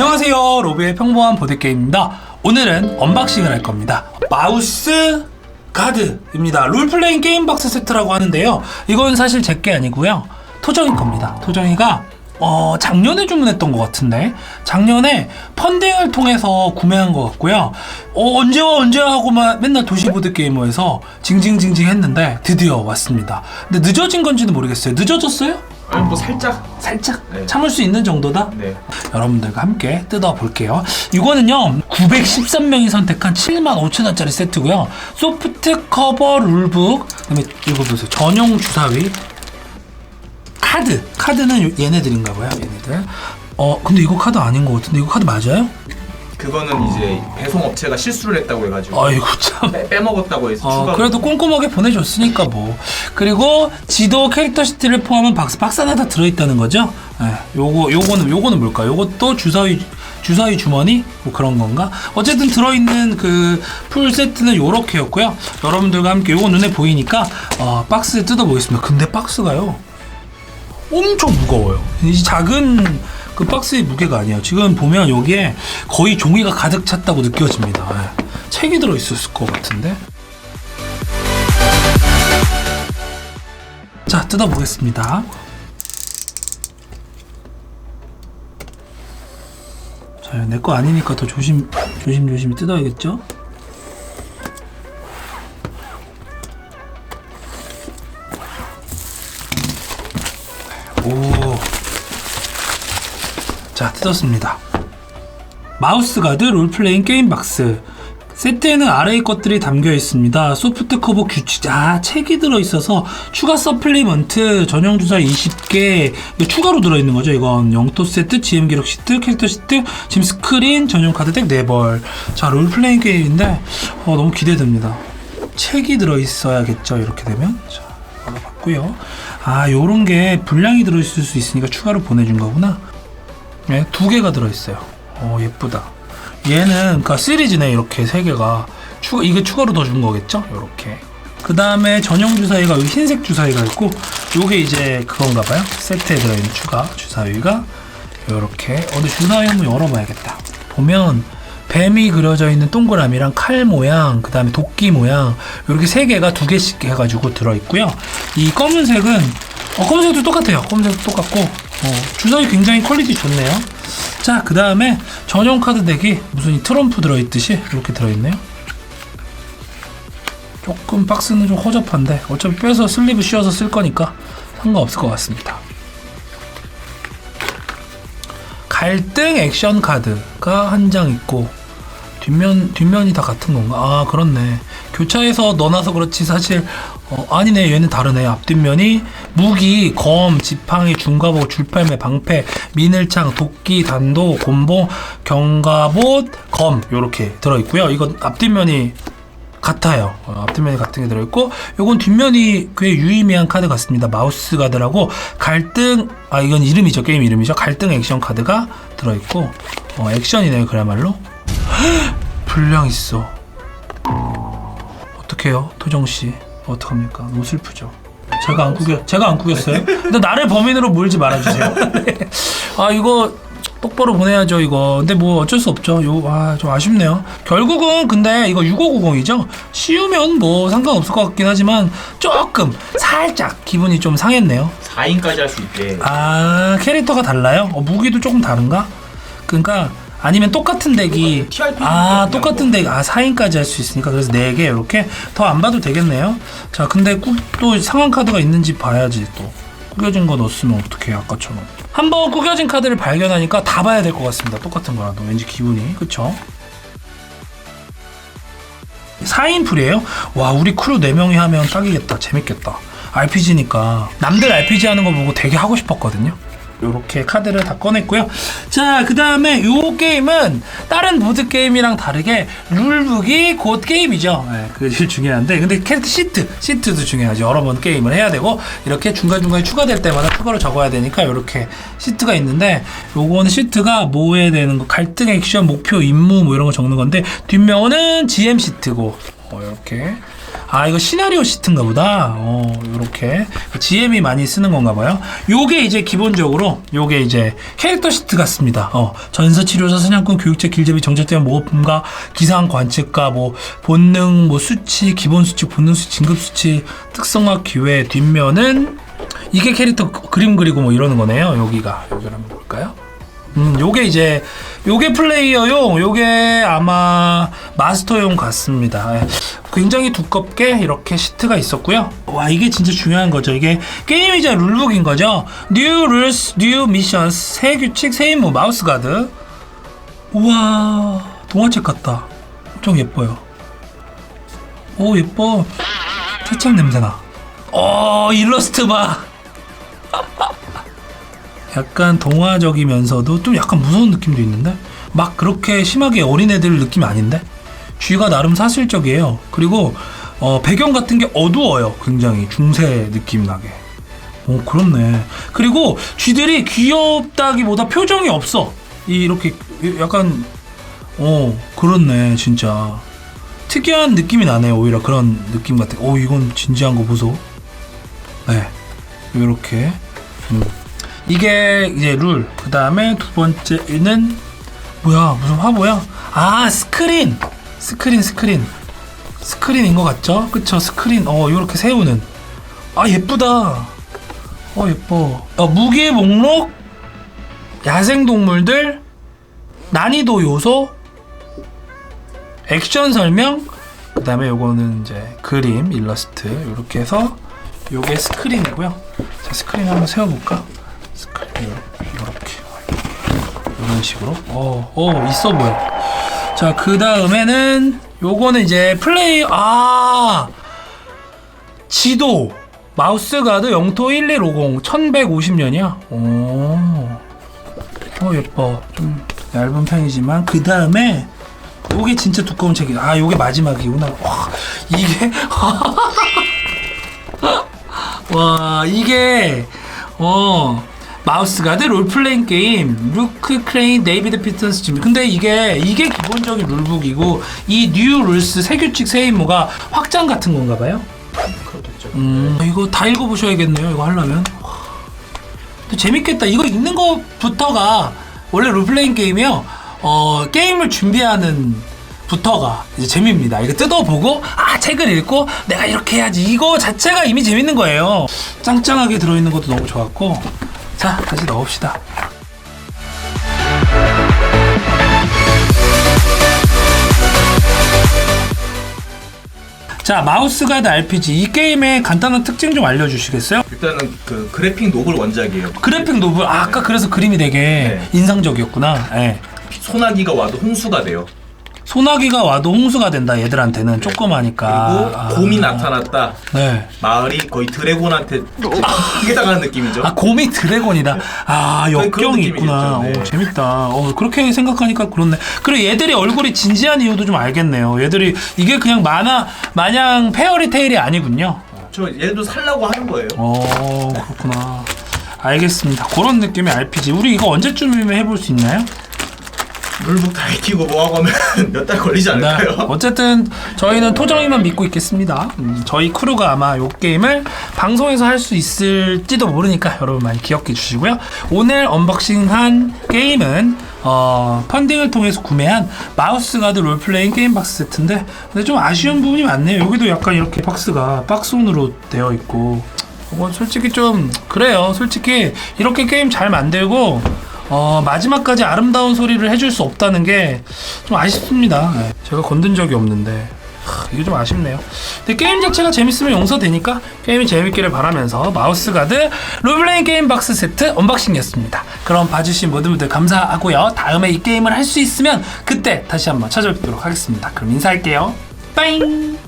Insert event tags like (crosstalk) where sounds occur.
안녕하세요. 로비의 평범한 보드게임입니다. 오늘은 언박싱을 할 겁니다. 마우스 가드입니다. 롤플레잉 게임 박스 세트라고 하는데요. 이건 사실 제 게 아니고요. 토정이 겁니다. 토정이가 어, 작년에 주문했던 것 같은데 작년에 펀딩을 통해서 구매한 것 같고요. 어, 언제와 언제 하고만 맨날 도시보드 게이머에서 징징징징 했는데 드디어 왔습니다. 근데 늦어진 건지는 모르겠어요. 늦어졌어요? 아니 뭐 살짝 살짝 네. 참을 수 있는 정도다? 네 여러분들과 함께 뜯어볼게요. 이거는요, 913명이 선택한 75,000원짜리 세트고요. 소프트 커버 룰북, 그다음에 이거 보세요. 전용 주사위, 카드. 카드는 요- 얘네들인가 봐요, 얘네들. 어, 근데 이거 카드 아닌 것 같은데, 이거 카드 맞아요? 그거는 이제 배송 업체가 실수를 했다고 해가지고 아이고, 참. 빼, 빼먹었다고 해서 어, 추가 그래도 꼼꼼하게 보내줬으니까 뭐. 그리고 지도 캐릭터 시트를 포함한 박스, 박스 하나 다 들어있다는 거죠? 예, 요거, 요거는, 요거는 뭘까? 요것도 주사위, 주사위 주머니? 뭐 그런 건가? 어쨌든 들어있는 그 풀 세트는 요렇게였고요. 여러분들과 함께 요거 눈에 보이니까, 어, 박스 뜯어보겠습니다. 근데 박스가요. 엄청 무거워요. 이 작은 그 박스의 무게가 아니에요. 지금 보면 여기에 거의 종이가 가득 찼다고 느껴집니다. 예. 책이 들어있었을 것 같은데. 자, 뜯어보겠습니다. 자, 내 거 아니니까 더 조심, 조심조심 뜯어야겠죠? 자, 뜯었습니다. 마우스 가드 롤플레잉 게임 박스. 세트에는 아래의 것들이 담겨 있습니다. 소프트 커버 규칙, 아, 책이 들어있어서 추가 서플리먼트, 전용 주사 20개, 이거 추가로 들어있는 거죠. 이건 영토 세트, GM 기록 시트, 캐릭터 시트, 짐 스크린, 전용 카드덱 4벌. 자, 롤플레잉 게임인데, 어, 너무 기대됩니다. 책이 들어있어야겠죠. 이렇게 되면. 자, 받아봤고요. 아, 요런 게 분량이 들어있을 수 있으니까 추가로 보내준 거구나. 네, 두 개가 들어있어요. 어, 예쁘다. 얘는, 그니까 시리즈네, 이렇게 세 개가. 추가, 이게 추가로 더 준 거겠죠? 요렇게. 그 다음에 전용 주사위가 여기 흰색 주사위가 있고, 요게 이제 그건가 봐요. 세트에 들어있는 추가 주사위가 요렇게. 어, 근데 주사위 한번 열어봐야겠다. 보면, 뱀이 그려져 있는 동그라미랑 칼 모양, 그 다음에 도끼 모양, 이렇게 세 개가 두 개씩 해가지고 들어있고요. 이 검은색은, 어, 검은색도 똑같아요. 검은색도 똑같고, 어, 주사위 굉장히 퀄리티 좋네요. 자, 그 다음에 전용 카드 덱이 무슨 이 트럼프 들어있듯이 이렇게 들어있네요. 조금 박스는 좀 허접한데, 어차피 빼서 슬리브 씌워서 쓸 거니까 상관없을 것 같습니다. 갈등 액션 카드가 한 장 있고 뒷면 뒷면이 다 같은 건가? 아 그렇네. 교차해서 넣어놔서 그렇지 사실 어, 아니네 얘는 다르네. 앞뒷면이 무기, 검, 지팡이, 중갑옷, 줄팔매, 방패, 미늘창, 도끼, 단도, 곤봉, 경갑옷, 검 요렇게 들어 있고요. 이건 앞뒷면이 같아요. 어, 앞뒷면이 같은 게 들어있고, 요건 뒷면이 꽤 유의미한 카드 같습니다. 마우스 가드라고 갈등, 아, 이건 이름이죠. 게임 이름이죠. 갈등 액션 카드가 들어있고, 어, 액션이네요. 그야말로. 분량 있어. 어떡해요, 토정씨. 어떡합니까? 너무 슬프죠. 제가 안 구겨, 제가 안 구겼어요? 근데 나를 범인으로 몰지 말아주세요. 네. 아, 이거, 똑바로 보내야죠, 이거. 근데 뭐 어쩔 수 없죠. 요, 아, 좀 아쉽네요. 결국은 근데 이거 6590이죠? 쉬우면 뭐 상관없을 것 같긴 하지만 조금, 살짝 기분이 좀 상했네요. 4인까지 할 수 있대 아, 캐릭터가 달라요? 어, 무기도 조금 다른가? 그러니까, 아니면 똑같은 덱이, 아, 똑같은 덱, 아, 4인까지 할 수 있으니까, 그래서 4개, 이렇게. 더 안 봐도 되겠네요. 자, 근데 꾸, 또 상한 카드가 있는지 봐야지, 또. 꾸겨진 거 넣었으면 어떡해, 아까처럼. 한번 꾸겨진 카드를 발견하니까 다 봐야 될 것 같습니다. 똑같은 거라도. 왠지 기분이. 그쵸? 4인 풀이에요? 와, 우리 크루 4명이 하면 딱이겠다. 재밌겠다. RPG니까. 남들 RPG 하는 거 보고 되게 하고 싶었거든요. 요렇게 카드를 다 꺼냈고요. 자, 그 다음에 요 게임은 다른 보드 게임이랑 다르게 룰북이 곧 게임이죠. 네, 그게 제일 (laughs) 중요한데. 근데 캐릭터 시트, 시트도 중요하죠. 여러 번 게임을 해야 되고, 이렇게 중간 중간에 추가될 때마다 추가로 적어야 되니까 요렇게 시트가 있는데, 요거는 시트가 뭐 해야 되는 거, 갈등 액션, 목표, 임무 뭐 이런 거 적는 건데, 뒷면은 GM 시트고, 어, 이렇게. 아 이거 시나리오 시트인가 보다. 어 요렇게 GM이 많이 쓰는 건가 봐요. 요게 이제 기본적으로 요게 이제 캐릭터 시트 같습니다. 어 전사 치료사 사냥꾼 교육자 길잡이 정찰대원 모험가 기상 관측가 뭐 본능 뭐 수치 기본 수치 본능 수치 진급 수치 특성화 기회 뒷면은 이게 캐릭터 그- 그림 그리고 뭐 이러는 거네요. 여기가 여기를 한번 볼까요? 음, 요게 이제 요게 플레이어용, 요게 아마 마스터용 같습니다. 예. 굉장히 두껍게 이렇게 시트가 있었고요. 와 이게 진짜 중요한 거죠. 이게 게임이자 룰북인 거죠. New rules, new missions, 새 규칙, 새 임무, 마우스 가드. 우와 동화책 같다. 엄청 예뻐요. 오 예뻐. 케첩 냄새나. 어 일러스트 봐. (laughs) 약간 동화적이면서도 좀 약간 무서운 느낌도 있는데? 막 그렇게 심하게 어린애들 느낌이 아닌데? 쥐가 나름 사실적이에요. 그리고 어, 배경 같은 게 어두워요. 굉장히 중세 느낌 나게. 오 그렇네. 그리고 쥐들이 귀엽다기보다 표정이 없어. 이- 이렇게 약간 어 그렇네 진짜. 특이한 느낌이 나네요 오히려 그런 느낌 같아. 오 이건 진지한 거 보소. 네. 이렇게. 음. 이게 이제 룰. 그 다음에 두 번째는 뭐야 무슨 화보야? 아 스크린. 스크린 스크린. 스크린인 것 같죠? 그쵸 스크린. 어 이렇게 세우는. 아 예쁘다. 어 예뻐. 어, 무기 목록. 야생 동물들. 난이도 요소. 액션 설명. 그 다음에 요거는 이제 그림 일러스트 이렇게 해서 요게 스크린이고요. 자 스크린 한번 세워볼까? 이렇게. 이런 식으로? 어, 어 있어 보여. 자그 다음에는 요거는 이제 플레이 아! 지도. 마우스 가드 영토 1150 1150년이야? 오. 어, 예뻐. 좀 얇은 편이지만 그 다음에 요게 진짜 두꺼운 책이 아 요게 마지막이구나. 와 이게 (laughs) 와 이게 어 마우스 가드 롤플레잉 게임. 루크 크레인 데이비드 피턴스 짐 근데 이게 이게 기본적인 룰북이고 이 뉴 룰스 새 규칙 새 임무가 확장 같은 건가 봐요? 그렇겠죠. 음 이거 다 읽어보셔야겠네요 이거 하려면. 와, 근데 재밌겠다. 이거 읽는 것부터가 원래 롤플레잉 게임이요. 어 게임을 준비하는 부터가 이제 재미입니다. 이거 뜯어보고 아 책을 읽고 내가 이렇게 해야지. 이거 자체가 이미 재밌는 거예요. 짱짱하게 들어있는 것도 너무 좋았고 자 다시 넣읍시다 자 마우스 가드 RPG 이 게임의 간단한 특징 좀 알려주시겠어요? 일단은 그 그래픽 노블 원작이에요. 그래픽 노블 아, 아까 그래서 그림이 되게 네. 인상적이었구나 예. 소나기가 와도 홍수가 돼요. 소나기가 와도 홍수가 된다 얘들한테는 조그마니까 그리고 아. 곰이 나타났다. 네. 마을이 거의 드래곤한테 크게 당하는 느낌이죠. 아 곰이 드래곤이다. 아 그런- 그런 역경이 있구나. 느낌이겠죠, 네. 오, 재밌다. 어, 그렇게 생각하니까 그렇네. 그리고 얘들이 얼굴이 진지한 이유도 좀 알겠네요. 얘들이 이게 그냥 만화 마냥 페어리 테일이 아니군요. 저 얘도 살라고 하는 거예요. 어 그렇구나. 알겠습니다. 그런 느낌의 RPG. 우리 이거 언제쯤이면 해볼 수 있나요? 룰북 다 익히고 뭐하고 하면 (laughs) 몇 달 걸리지 네. 않을까요? 어쨌든 저희는 토정이만 믿고 있겠습니다. 음, 저희 크루가 아마 이 게임을 방송에서 할 수 있을지도 모르니까 여러분 많이 기억해 주시고요. 오늘 언박싱한 게임은 어, 펀딩을 통해서 구매한 마우스 가드 롤플레잉 게임 박스 세트인데 근데 좀 아쉬운 부분이 많네요. 여기도 약간 이렇게 박스가 박스온으로 되어 있고 이건 솔직히 좀 그래요. 솔직히 이렇게 게임 잘 만들고 어, 마지막까지 아름다운 소리를 해줄 수 없다는 게 좀 아쉽습니다. 네, 제가 건든 적이 없는데 하, 이게 좀 아쉽네요. 근데 게임 자체가 재밌으면 용서되니까 게임이 재밌기를 바라면서 마우스 가드 롤플레잉 게임 박스 세트 언박싱이었습니다. 그럼 봐주신 모든 분들 감사하고요. 다음에 이 게임을 할 수 있으면 그때 다시 한번 찾아뵙도록 하겠습니다. 그럼 인사할게요. 빠잉!